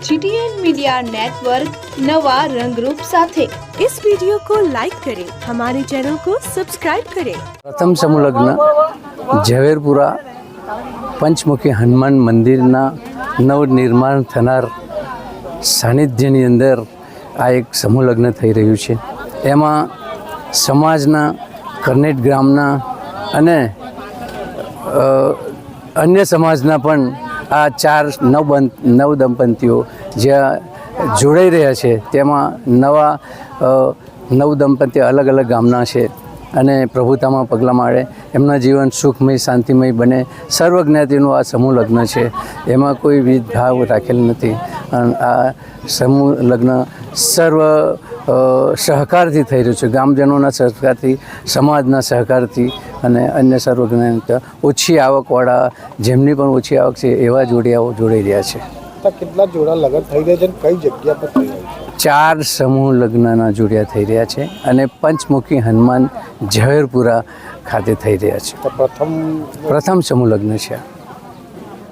GTN media network नवा रंगरूप साथे इस वीडियो को लाइक करें हमारे चैनल को सब्सक्राइब करें પ્રથમ સમૂહ લગ્ન ઝવેરપુરા પંચમુખી હનુમાન મંદિરના નવનિર્માણ થનાર સાનિધ્યની અંદર આ એક સમૂહ લગ્ન થઈ રહ્યું છે એમાં સમાજના કરનેટ ગ્રામના અને અ, અન્ય સમાજના પણ આ ચાર નવ નવ દંપતીઓ જ્યાં જોડાઈ રહ્યા છે, તેમાં નવા નવ દંપતીઓ અલગ અલગ ગામના છે અને પ્રભુતામાં પગલાં મારે. એમના જીવન સુખમય, શાંતિમય બને. સર્વજ્ઞાતિનું આ સમૂહ લગ્ન છે. એમાં કોઈ વિધભાવ રાખેલ નથી. અને આ સમૂહ લગ્ન સર્વ સહકારથી થઈ રહ્યું છે. ગામજનોના સહકારથી સમાજના સહકારથી અને અન્ય સર્વજ્ઞાન ઓછી આવકવાળા જેમની પણ ઓછી આવક છે એવા જોડિયાઓ જોડાઈ રહ્યા છે. કેટલા જોડા લગ્ન થઈ રહ્યા છે કઈ જગ્યા પર થઈ રહ્યા છે? ચાર સમૂહ લગ્નના જોડિયા થઈ રહ્યા છે અને પંચમુખી હનુમાન ઝવેરપુરા ખાતે થઈ રહ્યા છે. તો પ્રથમ પ્રથમ સમૂહ લગ્ન છે.